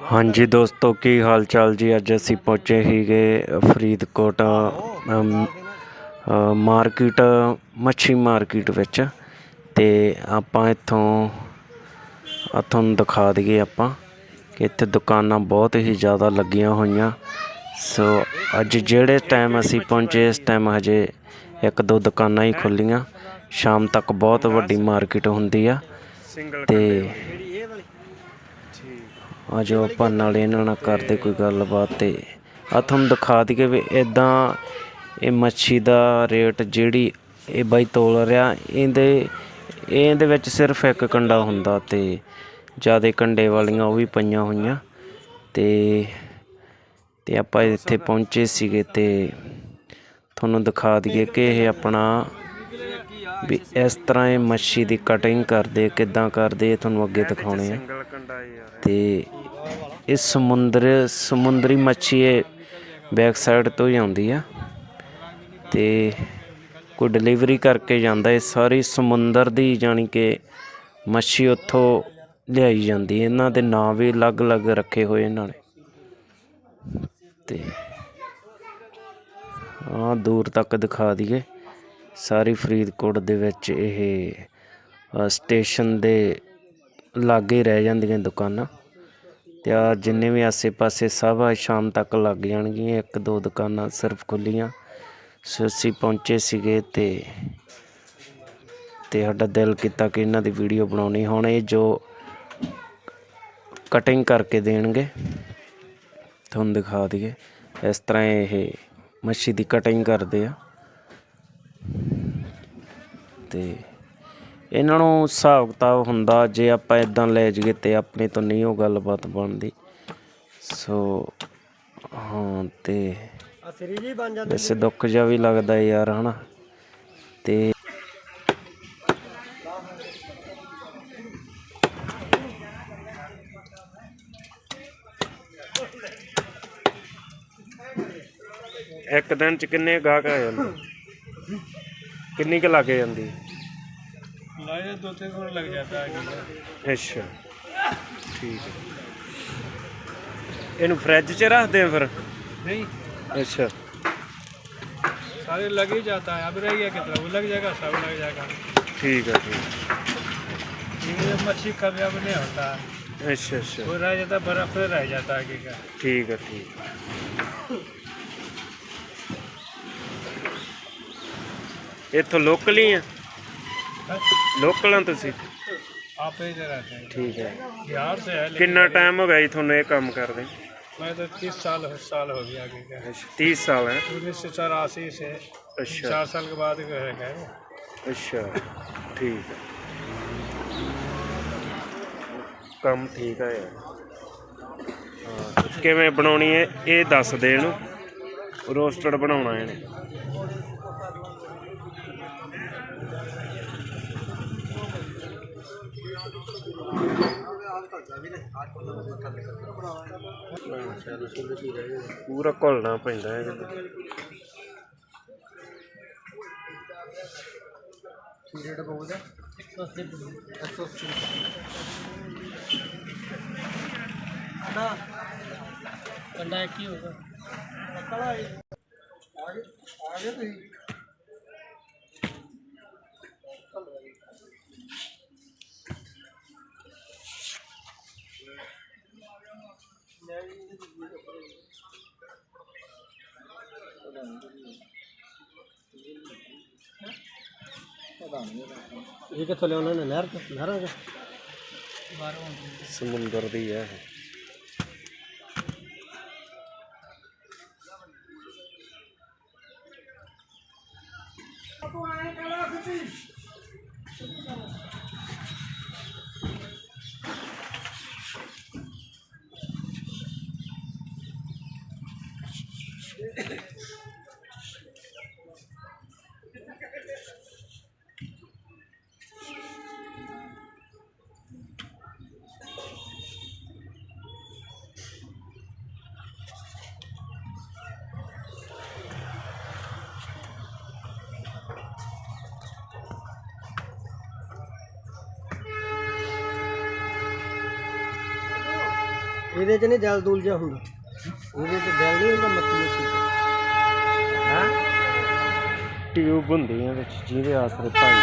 ਹਾਂਜੀ ਦੋਸਤੋ, ਕੀ ਹਾਲ ਚਾਲ ਜੀ? ਅੱਜ ਅਸੀਂ ਪਹੁੰਚੇ ਹੀਗੇ ਫਰੀਦਕੋਟ ਮਾਰਕੀਟ, ਮੱਛੀ ਮਾਰਕੀਟ ਵਿੱਚ। ਤੇ ਆਪਾਂ ਇੱਥੋਂ ਆ ਤੁਹਾਨੂੰ ਦਿਖਾ ਦਈਏ ਆਪਾਂ ਕਿ ਇੱਥੇ ਦੁਕਾਨਾਂ ਬਹੁਤ ਹੀ ਜ਼ਿਆਦਾ ਲੱਗੀਆਂ ਹੋਈਆਂ। ਸੋ ਅੱਜ ਜਿਹੜੇ ਟਾਈਮ ਅਸੀਂ ਪਹੁੰਚੇ, ਇਸ ਟਾਈਮ ਹਜੇ ਇੱਕ ਦੋ ਦੁਕਾਨਾਂ ਹੀ ਖੁੱਲੀਆਂ ਸ਼ਾਮ ਤੱਕ ਬਹੁਤ ਵੱਡੀ ਮਾਰਕੀਟ ਹੁੰਦੀ ਆ। ਤੇ ਆ ਜੋ ਆਪਾਂ ਨਾਲ ਇਹਨਾਂ ਨਾਲ ਕਰਦੇ ਕੋਈ ਗੱਲਬਾਤ ਤੇ। ਆ ਤੁਹਾਨੂੰ ਦਿਖਾ ਦਈਏ ਵੀ ਇਦਾਂ ਇਹ ਮੱਛੀ ਦਾ ਰੇਟ ਜਿਹੜੀ ਇਹ ਬਾਈ ਤੋਲ ਰਿਹਾ ਇਹਦੇ ਇਹਦੇ ਵਿੱਚ ਸਿਰਫ ਇੱਕ ਕੰਡਾ ਹੁੰਦਾ ਤੇ ਜਿਆਦੇ ਕੰਡੇ ਵਾਲੀਆਂ ਉਹ ਵੀ ਪਈਆਂ ਹੋਈਆਂ। ਤੇ ਤੇ ਆਪਾਂ ਇੱਥੇ ਪਹੁੰਚੇ ਸੀਗੇ ਤੇ ਤੁਹਾਨੂੰ ਦਿਖਾ ਦਈਏ ਕਿ ਇਹ ਆਪਣਾ ਵੀ ਇਸ ਤਰ੍ਹਾਂ ਇਹ ਮੱਛੀ ਦੀ ਕਟਿੰਗ ਕਰਦੇ ਕਿੱਦਾਂ ਕਰਦੇ ਤੁਹਾਨੂੰ ਅੱਗੇ ਦਿਖਾਉਣੇ ਆ। ਤੇ ਇਹ ਸਮੁੰਦਰ, ਸਮੁੰਦਰੀ ਮੱਛੀ ਇਹ ਬੈਕ ਸਾਈਡ ਤੋਂ ਹੀ ਆਉਂਦੀ ਆ ਤੇ ਕੋਈ ਡਿਲੀਵਰੀ ਕਰਕੇ ਜਾਂਦਾ ਇਹ ਸਾਰੀ ਸਮੁੰਦਰ ਦੀ ਜਾਣੀ ਕਿ ਮੱਛੀ ਉੱਥੋਂ ਲਿਆਈ ਜਾਂਦੀ ਇਹਨਾਂ ਦੇ ਨਾਂ ਵੀ ਅਲੱਗ-ਅਲੱਗ ਰੱਖੇ ਹੋਏ ਇਹਨਾਂ ਨੇ। ਤੇ ਆ ਦੂਰ ਤੱਕ ਦਿਖਾ ਦਈਏ। ਸਾਰੀ ਫਰੀਦਕੋਟ ਦੇ ਵਿੱਚ ਇਹ ਸਟੇਸ਼ਨ ਦੇ ਲਾਗੇ ਰਹਿ ਜਾਂਦੀਆਂ ਦੁਕਾਨਾਂ। ਤੇ ਆ ਜਿੰਨੇ ਵੀ ਆਸੇ-ਪਾਸੇ ਸਭ ਆ, ਸ਼ਾਮ ਤੱਕ ਲੱਗ ਜਾਣਗੀਆਂ। ਇੱਕ, ਦੋ ਦੁਕਾਨਾਂ ਸਿਰਫ ਖੁੱਲੀਆਂ ਸੋ ਅਸੀਂ ਪਹੁੰਚੇ ਸੀਗੇ ਤੇ ਤੇ ਸਾਡਾ ਦਿਲ ਕੀਤਾ ਕਿ ਇਹਨਾਂ ਦੀ ਵੀਡੀਓ ਬਣਾਉਣੀ। ਹੁਣ ਇਹ ਜੋ ਕਟਿੰਗ ਕਰਕੇ ਦੇਣਗੇ, ਤੁਹਾਨੂੰ ਦਿਖਾ ਦਈਏ। ਇਸ ਤਰ੍ਹਾਂ ਇਹ ਮੱਛੀ ਦੀ ਕਟਿੰਗ ਕਰਦੇ ਆ। ਤੇ ਇਹਨਾਂ ਨੂੰ ਹਿਸਾਬ ਕਿਤਾਬ ਹੁੰਦਾ ਜੇ ਆਪਾਂ ਇਦਾਂ ਲੈ ਜਾਈਏ ਤੇ ਆਪਣੇ ਤੋਂ ਨਹੀਂ ਉਹ ਗੱਲਬਾਤ ਬਣਦੀ। ਸੋ, ਹਾਂ ਤੇ ਅਸਰੀ ਜੀ ਬਣ ਜਾਂਦੇ ਵੈਸੇ ਦੁੱਖ ਜਿਹਾ ਵੀ ਲੱਗਦਾ ਯਾਰ, ਹਨਾ? ਤੇ ਇੱਕ ਦਿਨ ਚ ਕਿੰਨੇ ਗਾਹਕ ਆ ਜਾਂਦੇ? ਕਿੰਨੀ ਕੁ ਲੱਗ ਜਾਂਦੀ? ਲਾਇਆ ਦੋ ਤਿੰਨ ਸੌ ਲੱਗ ਜਾਂਦਾ ਹੈ ਅੱਛਾ ਠੀਕ ਹੈ ਇਹਨੂੰ ਫ੍ਰਿਜ 'ਚ ਰੱਖਦੇ ਆ ਫਿਰ नहीं ਅੱਛਾ सारे लग ही जाता है अब रह गया कितना वो लग जाएगा सब लग जाएगा ਠੀਕ ਹੈ ਠੀਕ ये मच्छी कामयाब नहीं होता है ਹੈ। ਅੱਛਾ ਅੱਛਾ वो रह जाता है बर्फ पे रह जाता है कि क्या ਠੀਕ ਹੈ ਠੀਕ ਇੱਥੋਂ ਲੋਕਲ ਹੀ ਆ ਲੋਕਲ ਆ ਤੁਸੀਂ आप इधर रहते हैं ਠੀਕ ਹੈ बिहार से है लेकिन ਕਿੰਨਾ ਟਾਈਮ ਹੋ ਗਿਆ ਜੀ ਤੁਹਾਨੂੰ ਇਹ ਕੰਮ ਕਰਦੇ मैं तो तीस साल साल हो गया कि क्या ਅੱਛਾ 30 ਸਾਲ ਹੈ उन्नीस सौ चौरासी से ਅੱਛਾ चार साल के बाद जो है गए ਅੱਛਾ ਠੀਕ ਹੈ ਕੰਮ ਠੀਕ ਹੈ ਯਾਰ ਹਾਂ ਕਿਵੇਂ ਬਣਾਉਣੀ ਹੈ ਇਹ ਦੱਸ ਦੇ ਇਹਨੂੰ ਰੋਸਟਡ ਬਣਾਉਣਾ ਇਹਨੇ ਪੂਰਾ ਘੋਲਣਾ ਪੈਂਦਾ ਹੈ। ਕੀ ਰੇਟ ਬੋਲਦਾ 180 180 ਅੰਡਾ ਕੰਡਾ ਕੀ ਹੋਗਾ ਪਕੜਾ ਆ ਗਏ ਆ ਗਏ ਤੁਸੀਂ ਇਹ ਕਿੱਥੋਂ ਲਿਆ ਉਹਨਾਂ ਨੇ ਨਹਿਰ ਤੋਂ ਨਹਿਰਾਂ ਤੋਂ ਸਮੁੰਦਰ ਦੀ ਹੈ ਤੂੰ ਆਏ ਕਲਾ ਖਤੀ ਇਹਦੇ 'ਚ ਨਹੀਂ ਜਲ ਦੂਲ ਜਿਹਾ ਹੁੰਦਾ। ਇਹਦੇ 'ਚ ਦਿਲ ਨਹੀਂ ਹੁੰਦਾ, ਮੱਛੀ ਮੱਛੀ ਹੈ? ਟਿਊਬ ਹੁੰਦੀਆਂ ਵਿੱਚ, ਜਿਹਦੇ ਆਸਰੇ ਭਾਈ